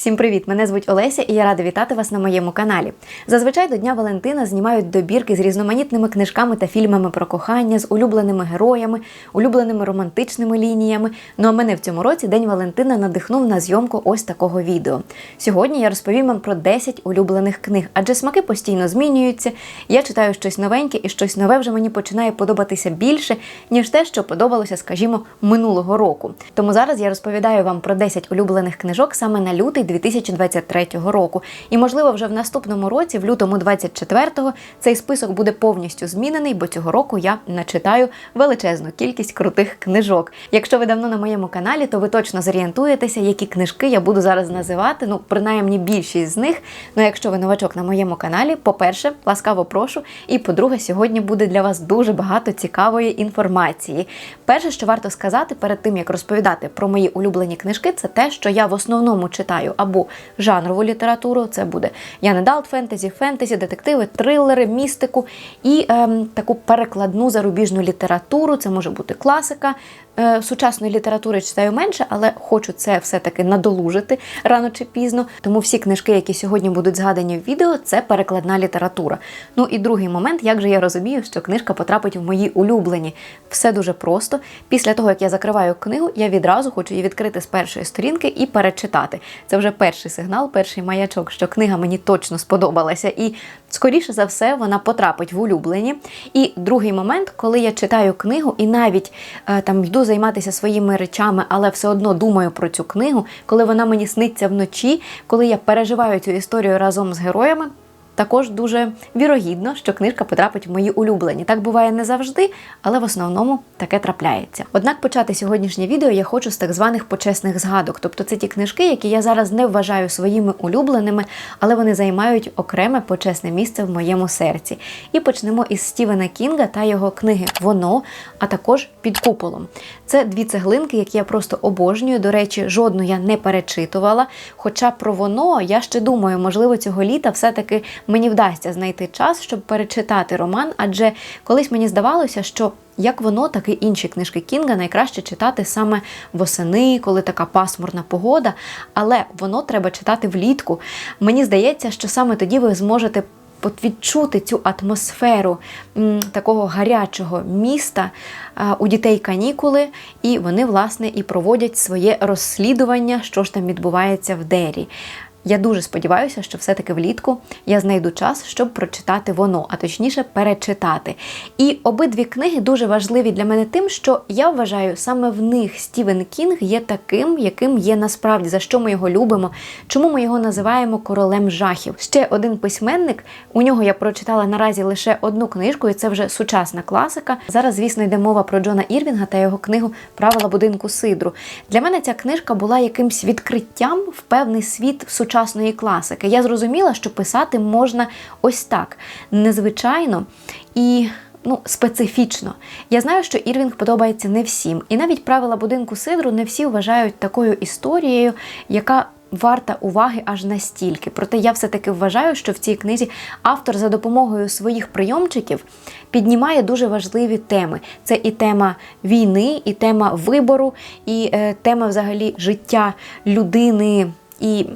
Всім привіт! Мене звуть Олеся і я рада вітати вас на моєму каналі. Зазвичай до Дня Валентина знімають добірки з різноманітними книжками та фільмами про кохання, з улюбленими героями, улюбленими романтичними лініями. Ну а мене в цьому році День Валентина надихнув на зйомку ось такого відео. Сьогодні я розповім вам про 10 улюблених книг, адже смаки постійно змінюються. Я читаю щось новеньке, і щось нове вже мені починає подобатися більше, ніж те, що подобалося, скажімо, минулого року. Тому зараз я розповідаю вам про 10 улюблених книжок саме на лютий 2023 року. І можливо, вже в наступному році, в лютому 24-го, цей список буде повністю змінений, бо цього року я начитаю величезну кількість крутих книжок. Якщо ви давно на моєму каналі, то ви точно зорієнтуєтеся, які книжки я буду зараз називати. Ну, принаймні більшість з них. Ну, якщо ви новачок на моєму каналі, по-перше, ласкаво прошу. І по-друге, сьогодні буде для вас дуже багато цікавої інформації. Перше, що варто сказати перед тим, як розповідати про мої улюблені книжки, це те, що я в основному читаю або жанрову літературу, це буде Яне Далт, фентезі, фентезі, детективи, трилери, містику і ем, таку перекладну зарубіжну літературу. Це може бути класика. Е, Сучасної літератури читаю менше, але хочу це все-таки надолужити рано чи пізно. Тому всі книжки, які сьогодні будуть згадані в відео, це перекладна література. Ну і другий момент, як же я розумію, що книжка потрапить в мої улюблені. Все дуже просто. Після того, як я закриваю книгу, я відразу хочу її відкрити з першої сторінки і перечитати. Це вже перший сигнал, перший маячок, що книга мені точно сподобалася. І скоріше за все вона потрапить в улюблені. І другий момент, коли я читаю книгу і навіть е, там йду займатися своїми речами, але все одно думаю про цю книгу, коли вона мені сниться вночі, коли я переживаю цю історію разом з героями. Також дуже вірогідно, що книжка потрапить в мої улюблені. Так буває не завжди, але в основному таке трапляється. Однак почати сьогоднішнє відео я хочу з так званих почесних згадок. Тобто це ті книжки, які я зараз не вважаю своїми улюбленими, але вони займають окреме почесне місце в моєму серці. І почнемо із Стівена Кінга та його книги Воно, а також під куполом. Це дві цеглинки, які я просто обожнюю. До речі, жодну я не перечитувала. Хоча про воно я ще думаю, можливо, цього літа все-таки мені вдасться знайти час, щоб перечитати роман, адже колись мені здавалося, що як воно, так і інші книжки Кінга найкраще читати саме восени, коли така пасмурна погода. Але воно треба читати влітку. Мені здається, що саме тоді ви зможете. Відчути цю атмосферу м, такого гарячого міста а, у дітей канікули, і вони, власне, і проводять своє розслідування, що ж там відбувається в Дері. Я дуже сподіваюся, що все-таки влітку я знайду час, щоб прочитати воно, а точніше перечитати. І обидві книги дуже важливі для мене тим, що я вважаю, саме в них Стівен Кінг є таким, яким є насправді, за що ми його любимо, чому ми його називаємо королем жахів. Ще один письменник. У нього я прочитала наразі лише одну книжку, і це вже сучасна класика. Зараз, звісно, йде мова про Джона Ірвінга та його книгу Правила будинку Сидру. Для мене ця книжка була якимсь відкриттям в певний світ сучасної класики. Я зрозуміла, що писати можна ось так незвичайно і. Ну, специфічно. Я знаю, що Ірвінг подобається не всім. І навіть правила будинку Сидру не всі вважають такою історією, яка варта уваги аж настільки. Проте я все-таки вважаю, що в цій книзі автор за допомогою своїх прийомчиків піднімає дуже важливі теми. Це і тема війни, і тема вибору, і е, тема взагалі життя людини, і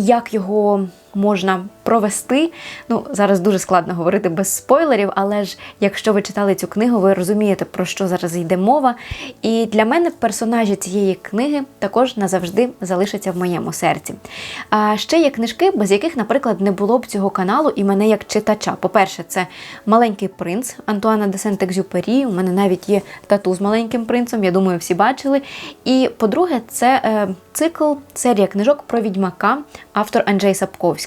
як його можна провести. Ну, зараз дуже складно говорити без спойлерів, але ж якщо ви читали цю книгу, ви розумієте, про що зараз йде мова. І для мене персонажі цієї книги також назавжди залишаться в моєму серці. А ще є книжки, без яких, наприклад, не було б цього каналу і мене як читача. По-перше, це Маленький принц Антуана де Сент-Екзюпері. У мене навіть є тату з маленьким принцем, я думаю, всі бачили. І по-друге, це е, цикл, серія книжок про відьмака, автор Анджей Сапковський.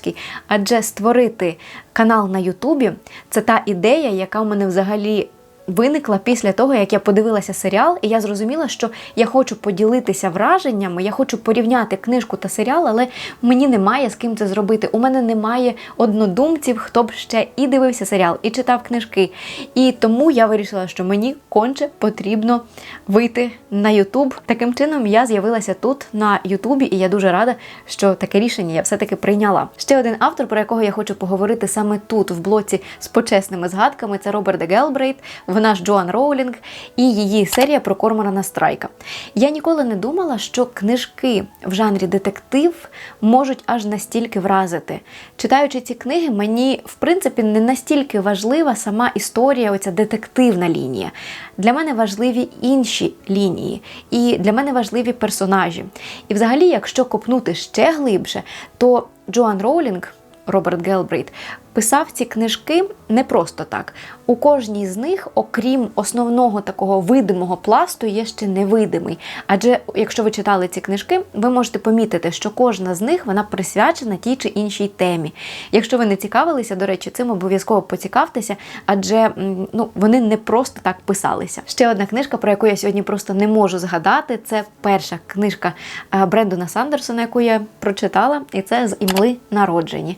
Адже створити канал на Ютубі це та ідея, яка в мене взагалі виникла після того, як я подивилася серіал, і я зрозуміла, що я хочу поділитися враженнями, я хочу порівняти книжку та серіал, але мені немає з ким це зробити. У мене немає однодумців, хто б ще і дивився серіал, і читав книжки. І тому я вирішила, що мені конче потрібно вийти на Ютуб. Таким чином я з'явилася тут на Ютубі, і я дуже рада, що таке рішення я все-таки прийняла. Ще один автор, про якого я хочу поговорити саме тут, в блоці з почесними згадками, це Роберт Гелбрейт. Вона ж Джоан Роулінг і її серія про Корморана Страйка. Я ніколи не думала, що книжки в жанрі детектив можуть аж настільки вразити. Читаючи ці книги, мені в принципі не настільки важлива сама історія, оця детективна лінія. Для мене важливі інші лінії, і для мене важливі персонажі. І взагалі, якщо копнути ще глибше, то Джоан Роулінг. Роберт Гелбрейт писав ці книжки не просто так. У кожній з них, окрім основного такого видимого пласту, є ще невидимий. Адже якщо ви читали ці книжки, ви можете помітити, що кожна з них вона присвячена тій чи іншій темі. Якщо ви не цікавилися, до речі, цим обов'язково поцікавтеся, адже ну, вони не просто так писалися. Ще одна книжка, про яку я сьогодні просто не можу згадати, це перша книжка е, Брендона Сандерсона, яку я прочитала, і це з імли народжені.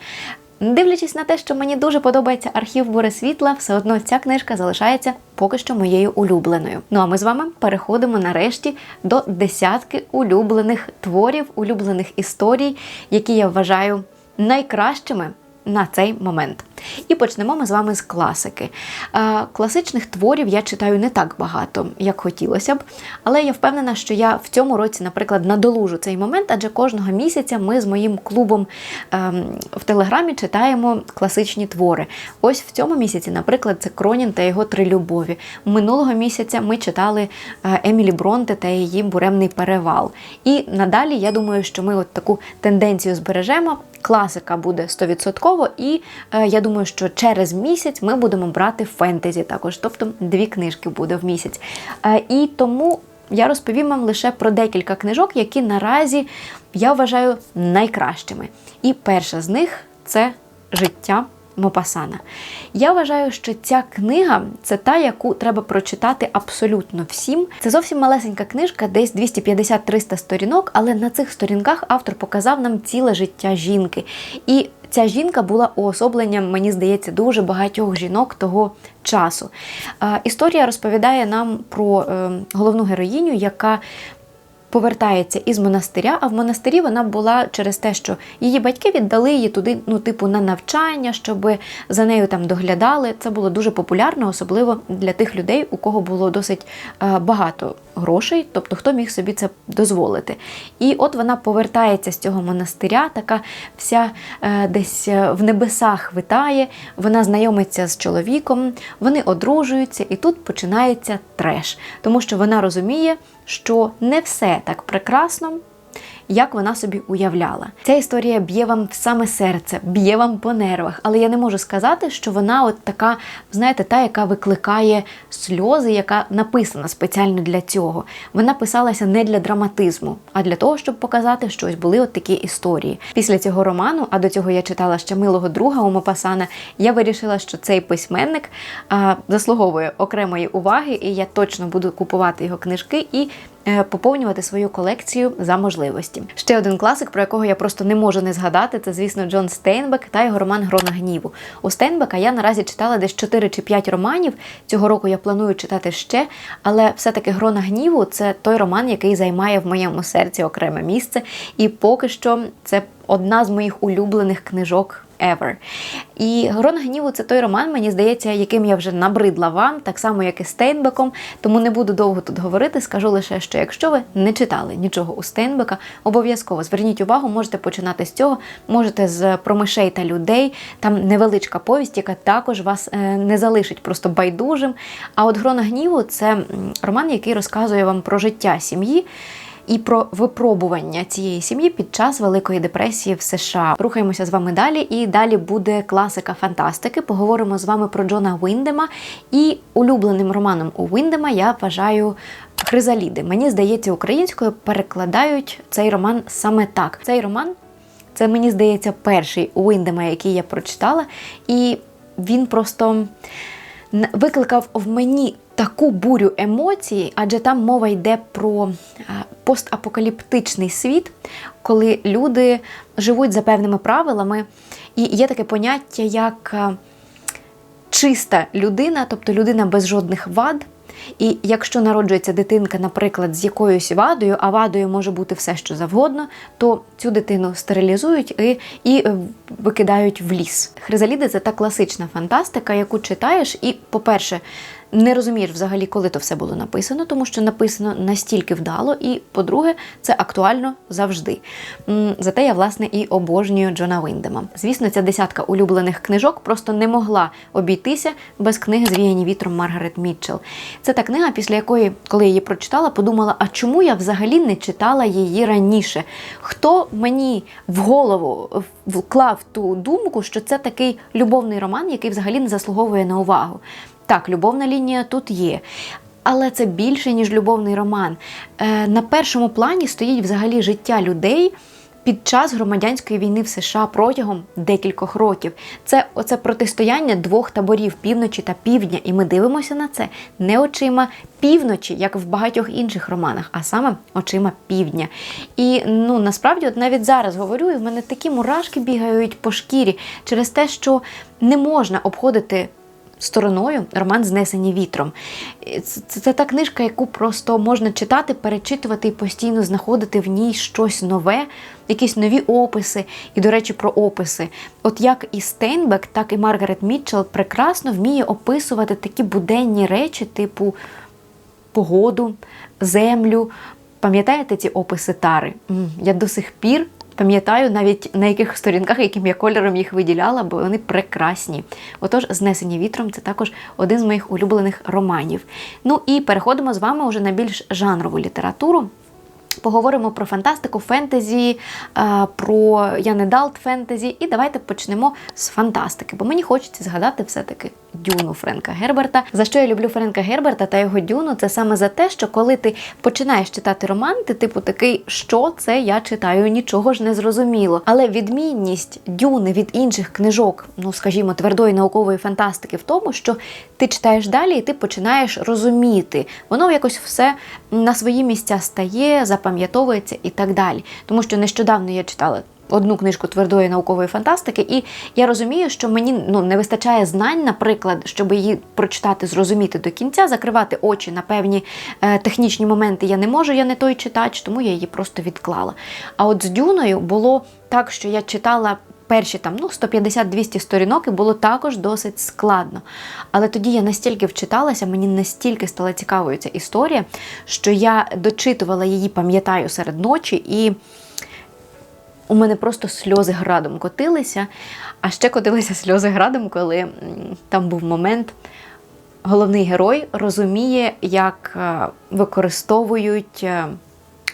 Дивлячись на те, що мені дуже подобається архів Буре світла, все одно ця книжка залишається поки що моєю улюбленою. Ну а ми з вами переходимо нарешті до десятки улюблених творів, улюблених історій, які я вважаю найкращими на цей момент. І почнемо ми з вами з класики. Класичних творів я читаю не так багато, як хотілося б, але я впевнена, що я в цьому році, наприклад, надолужу цей момент, адже кожного місяця ми з моїм клубом ем, в Телеграмі читаємо класичні твори. Ось в цьому місяці, наприклад, це Кронін та його три любові. Минулого місяця ми читали е, Емілі Бронте та її буремний перевал. І надалі я думаю, що ми от таку тенденцію збережемо. Класика буде 100%, і е, я думаю, що через місяць ми будемо брати фентезі також, тобто дві книжки буде в місяць. Е, і тому я розповім вам лише про декілька книжок, які наразі я вважаю найкращими. І перша з них це життя. Мопасана. Я вважаю, що ця книга це та, яку треба прочитати абсолютно всім. Це зовсім малесенька книжка, десь 250-300 сторінок, але на цих сторінках автор показав нам ціле життя жінки. І ця жінка була уособленням, мені здається, дуже багатьох жінок того часу. Історія розповідає нам про е, головну героїню, яка повертається із монастиря, а в монастирі вона була через те, що її батьки віддали її туди, ну, типу, на навчання, щоб за нею там доглядали. Це було дуже популярно, особливо для тих людей, у кого було досить е, багато грошей, тобто хто міг собі це дозволити. І от вона повертається з цього монастиря, така вся е, десь е, в небесах витає, вона знайомиться з чоловіком, вони одружуються, і тут починається треш, тому що вона розуміє що не все так прекрасно, як вона собі уявляла. Ця історія б'є вам в саме серце, б'є вам по нервах, але я не можу сказати, що вона от така, знаєте, та, яка викликає сльози, яка написана спеціально для цього. Вона писалася не для драматизму, а для того, щоб показати, що ось були от такі історії. Після цього роману, а до цього я читала ще милого друга у Мопасана, я вирішила, що цей письменник а, заслуговує окремої уваги, і я точно буду купувати його книжки і Е, поповнювати свою колекцію за можливості. Ще один класик, про якого я просто не можу не згадати, це, звісно, Джон Стейнбек та його роман Грона гніву. У Стейнбека я наразі читала десь 4 чи 5 романів. Цього року я планую читати ще, але все-таки Грона гніву це той роман, який займає в моєму серці окреме місце. І поки що це одна з моїх улюблених книжок ever. І Грон гніву це той роман, мені здається, яким я вже набридла вам, так само, як і Стейнбеком. Тому не буду довго тут говорити. Скажу лише, що якщо ви не читали нічого у Стейнбека, обов'язково зверніть увагу, можете починати з цього, можете з про мишей та людей. Там невеличка повість, яка також вас е, не залишить просто байдужим. А от Грона гніву це роман, який розказує вам про життя сім'ї і про випробування цієї сім'ї під час Великої депресії в США. Рухаємося з вами далі, і далі буде класика фантастики. Поговоримо з вами про Джона Віндема. І улюбленим романом у Віндема я вважаю. Хризаліди. Мені здається, українською перекладають цей роман саме так. Цей роман це мені здається перший у Віндема, який я прочитала, і він просто викликав в мені таку бурю емоцій, адже там мова йде про постапокаліптичний світ, коли люди живуть за певними правилами, і є таке поняття як чиста людина, тобто людина без жодних вад. І якщо народжується дитинка, наприклад, з якоюсь вадою, а вадою може бути все, що завгодно, то цю дитину стерилізують і і е, викидають в ліс. Хризаліди це та класична фантастика, яку читаєш, і, по-перше, не розумієш взагалі, коли то все було написано, тому що написано настільки вдало, і, по-друге, це актуально завжди. Зате я, власне, і обожнюю Джона Віндема. Звісно, ця десятка улюблених книжок просто не могла обійтися без книги Звіяні вітром Маргарет Мітчелл. Це та книга, після якої, коли я її прочитала, подумала, а чому я взагалі не читала її раніше? Хто мені в голову вклав ту думку, що це такий любовний роман, який взагалі не заслуговує на увагу? Так, любовна лінія тут є. Але це більше, ніж любовний роман. Е, на першому плані стоїть взагалі життя людей під час громадянської війни в США протягом декількох років. Це оце протистояння двох таборів півночі та півдня. І ми дивимося на це не очима півночі, як в багатьох інших романах, а саме очима півдня. І ну насправді, от навіть зараз говорю, і в мене такі мурашки бігають по шкірі через те, що не можна обходити стороною роман Знесені вітром. Це, це, це та книжка, яку просто можна читати, перечитувати і постійно знаходити в ній щось нове, якісь нові описи. І, до речі, про описи. От як і Стейнбек, так і Маргарет Мітчелл прекрасно вміє описувати такі буденні речі, типу погоду, землю. Пам'ятаєте ці описи тари? Я до сих пір пам'ятаю навіть на яких сторінках, яким я кольором їх виділяла, бо вони прекрасні. Отож, знесені вітром це також один з моїх улюблених романів. Ну і переходимо з вами вже на більш жанрову літературу. Поговоримо про фантастику, фентезі, е, про Янедалт фентезі. І давайте почнемо з фантастики, бо мені хочеться згадати все-таки Дюну Френка Герберта. За що я люблю Френка Герберта та його Дюну? Це саме за те, що коли ти починаєш читати роман, ти типу такий, що це я читаю, нічого ж не зрозуміло. Але відмінність Дюни від інших книжок, ну скажімо, твердої наукової фантастики, в тому, що ти читаєш далі і ти починаєш розуміти. Воно якось все на свої місця стає, запам'ятовується і так далі. Тому що нещодавно я читала. Одну книжку твердої наукової фантастики, і я розумію, що мені ну не вистачає знань, наприклад, щоб її прочитати, зрозуміти до кінця, закривати очі на певні е, технічні моменти. Я не можу, я не той читач, тому я її просто відклала. А от з Дюною було так, що я читала перші там ну 150-200 сторінок і було також досить складно. Але тоді я настільки вчиталася, мені настільки стала цікавою ця історія, що я дочитувала її, пам'ятаю, серед ночі і. У мене просто сльози градом котилися, а ще котилися сльози градом, коли там був момент. Головний герой розуміє, як е, використовують е,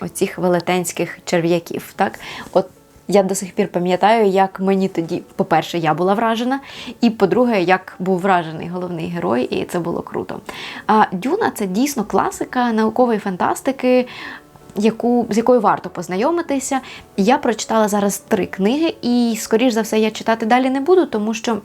оцих велетенських черв'яків. Так? От я до сих пір пам'ятаю, як мені тоді, по-перше, я була вражена, і по-друге, як був вражений головний герой, і це було круто. А Дюна це дійсно класика наукової фантастики. Яку з якою варто познайомитися. Я прочитала зараз три книги, і, скоріш за все, я читати далі не буду, тому що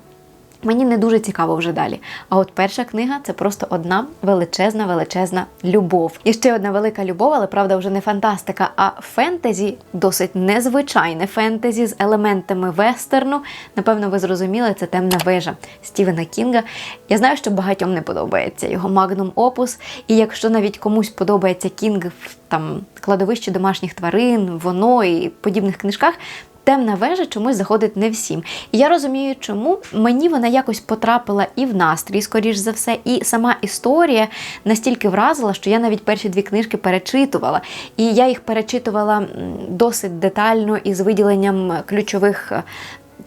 мені не дуже цікаво вже далі. А от перша книга це просто одна величезна, величезна любов. І ще одна велика любов, але правда, вже не фантастика, а фентезі, досить незвичайне фентезі з елементами вестерну. Напевно, ви зрозуміли, це темна вежа Стівена Кінга. Я знаю, що багатьом не подобається його магнум опус. І якщо навіть комусь подобається Кінг в там кладовищі домашніх тварин, воно і подібних книжках. Темна вежа чомусь заходить не всім. І я розумію, чому мені вона якось потрапила і в настрій, скоріш за все, і сама історія настільки вразила, що я навіть перші дві книжки перечитувала. І я їх перечитувала досить детально із виділенням ключових.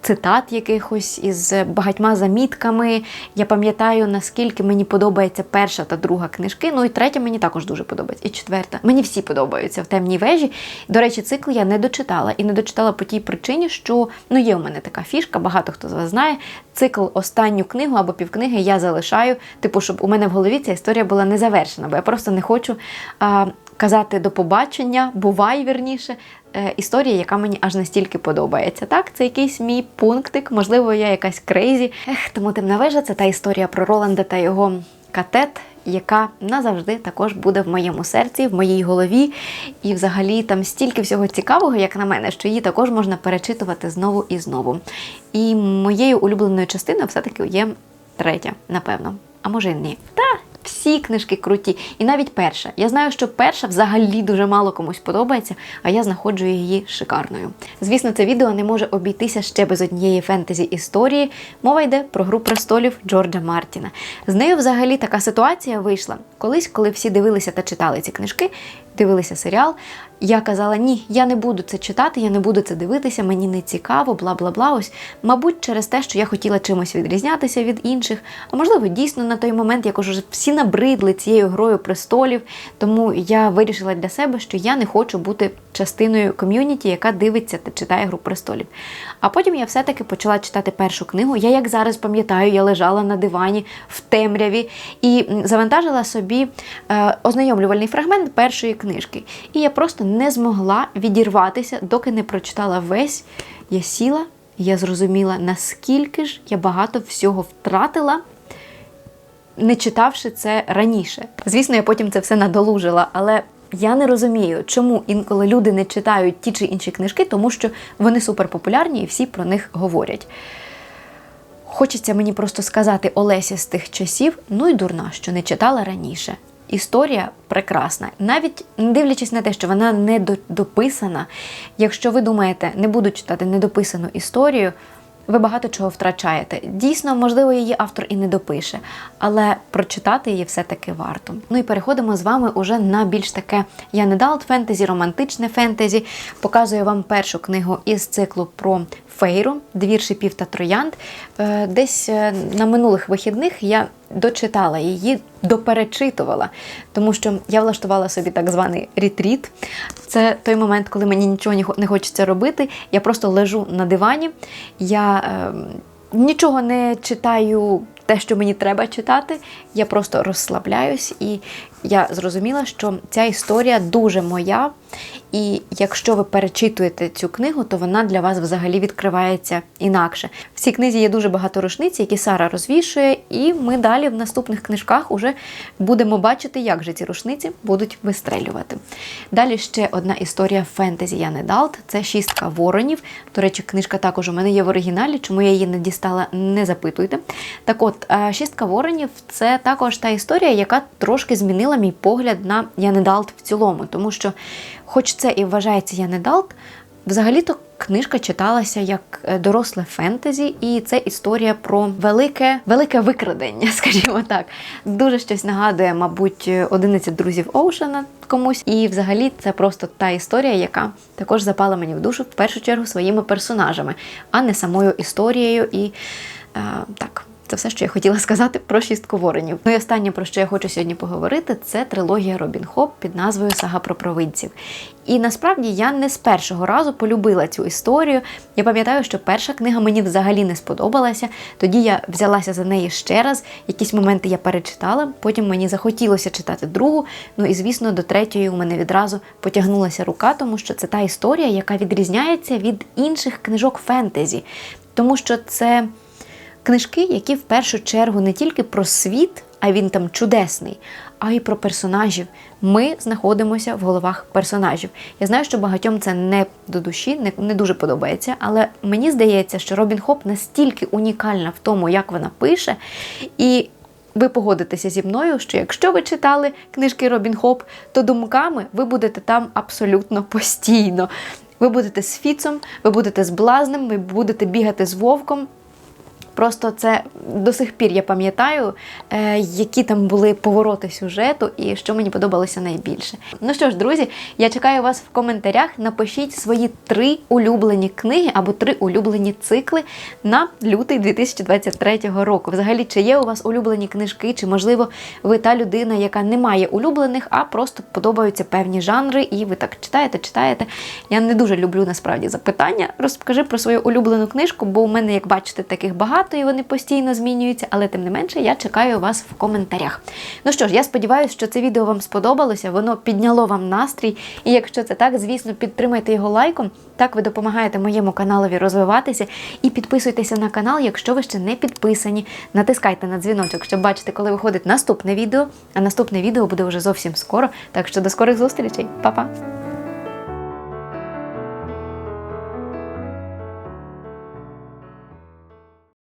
Цитат якихось із багатьма замітками. Я пам'ятаю, наскільки мені подобається перша та друга книжки. Ну і третя мені також дуже подобається. І четверта. Мені всі подобаються в темній вежі. До речі, цикл я не дочитала. І не дочитала по тій причині, що ну є у мене така фішка, багато хто з вас знає. Цикл останню книгу або півкниги я залишаю, типу, щоб у мене в голові ця історія була не завершена, бо я просто не хочу. А, Казати до побачення, бувай вірніше, е, історія, яка мені аж настільки подобається. Так, це якийсь мій пунктик, можливо, я якась крейзі. Ех, тому темна вежа це та історія про Роланда та його катет, яка назавжди також буде в моєму серці, в моїй голові. І взагалі там стільки всього цікавого, як на мене, що її також можна перечитувати знову і знову. І моєю улюбленою частиною все-таки є третя, напевно. А може і ні. Та всі книжки круті. І навіть перша. Я знаю, що перша взагалі дуже мало комусь подобається, а я знаходжу її шикарною. Звісно, це відео не може обійтися ще без однієї фентезі історії. Мова йде про гру престолів Джорджа Мартіна. З нею взагалі така ситуація вийшла. Колись, коли всі дивилися та читали ці книжки, дивилися серіал. Я казала, ні, я не буду це читати, я не буду це дивитися, мені не цікаво, бла бла бла. Ось, мабуть, через те, що я хотіла чимось відрізнятися від інших. А можливо, дійсно на той момент якось вже всі набридли цією грою престолів. Тому я вирішила для себе, що я не хочу бути частиною ком'юніті, яка дивиться та читає гру престолів. А потім я все-таки почала читати першу книгу. Я, як зараз пам'ятаю, я лежала на дивані в темряві і завантажила собі е, ознайомлювальний фрагмент першої книжки. І я просто не змогла відірватися, доки не прочитала весь. Я сіла, я зрозуміла, наскільки ж я багато всього втратила. Не читавши це раніше. Звісно, я потім це все надолужила, але я не розумію, чому інколи люди не читають ті чи інші книжки, тому що вони суперпопулярні і всі про них говорять. Хочеться мені просто сказати Олесі з тих часів, ну й дурна, що не читала раніше. Історія прекрасна, навіть не дивлячись на те, що вона не дописана. Якщо ви думаєте, не буду читати недописану історію, ви багато чого втрачаєте. Дійсно, можливо, її автор і не допише, але прочитати її все-таки варто. Ну і переходимо з вами уже на більш таке я не фентезі, романтичне фентезі. Показую вам першу книгу із циклу про фейру, двір шипів та троянд. Е, Десь е, на минулих вихідних я дочитала її, доперечитувала, тому що я влаштувала собі так званий ретріт. Це той момент, коли мені нічого не хочеться робити. Я просто лежу на дивані, я е, нічого не читаю. Те, що мені треба читати, я просто розслабляюсь, і я зрозуміла, що ця історія дуже моя. І якщо ви перечитуєте цю книгу, то вона для вас взагалі відкривається інакше. В цій книзі є дуже багато рушниць, які Сара розвішує, і ми далі в наступних книжках уже будемо бачити, як же ці рушниці будуть вистрелювати. Далі ще одна історія фентезі Яни Далт. Це шістка воронів. До речі, книжка також у мене є в оригіналі, чому я її не дістала, не запитуйте. Так от, шістка воронів це також та історія, яка трошки змінила мій погляд на Яни Далт в цілому, тому що, хоч це і вважається Яни Далт, Взагалі-то книжка читалася як е, доросле фентезі, і це історія про велике, велике викрадення, скажімо так. Дуже щось нагадує, мабуть, 11 друзів Оушена комусь. І взагалі це просто та історія, яка також запала мені в душу в першу чергу своїми персонажами, а не самою історією і е, так. Це все, що я хотіла сказати про шістку воронів. Ну і останнє, про що я хочу сьогодні поговорити, це трилогія Робін Хоп під назвою Сага про провидців. І насправді я не з першого разу полюбила цю історію. Я пам'ятаю, що перша книга мені взагалі не сподобалася. Тоді я взялася за неї ще раз. Якісь моменти я перечитала, потім мені захотілося читати другу. Ну і звісно, до третьої у мене відразу потягнулася рука, тому що це та історія, яка відрізняється від інших книжок фентезі, тому що це книжки, які в першу чергу не тільки про світ, а він там чудесний, а й про персонажів. Ми знаходимося в головах персонажів. Я знаю, що багатьом це не до душі, не, не дуже подобається, але мені здається, що Робін Хоп настільки унікальна в тому, як вона пише, і. Ви погодитеся зі мною, що якщо ви читали книжки Робін Хоп, то думками ви будете там абсолютно постійно. Ви будете з Фіцом, ви будете з блазнем, ви будете бігати з вовком. Просто це до сих пір я пам'ятаю, е, які там були повороти сюжету і що мені подобалося найбільше. Ну що ж, друзі, я чекаю вас в коментарях. Напишіть свої три улюблені книги або три улюблені цикли на лютий 2023 року. Взагалі, чи є у вас улюблені книжки, чи можливо ви та людина, яка не має улюблених, а просто подобаються певні жанри, і ви так читаєте, читаєте. Я не дуже люблю насправді запитання. Розкажи про свою улюблену книжку, бо у мене, як бачите, таких багато і вони постійно змінюються, але тим не менше я чекаю вас в коментарях. Ну що ж, я сподіваюся, що це відео вам сподобалося, воно підняло вам настрій. І якщо це так, звісно, підтримайте його лайком. Так ви допомагаєте моєму каналові розвиватися. І підписуйтеся на канал, якщо ви ще не підписані. Натискайте на дзвіночок, щоб бачити, коли виходить наступне відео. А наступне відео буде вже зовсім скоро. Так що до скорих зустрічей, Па-па!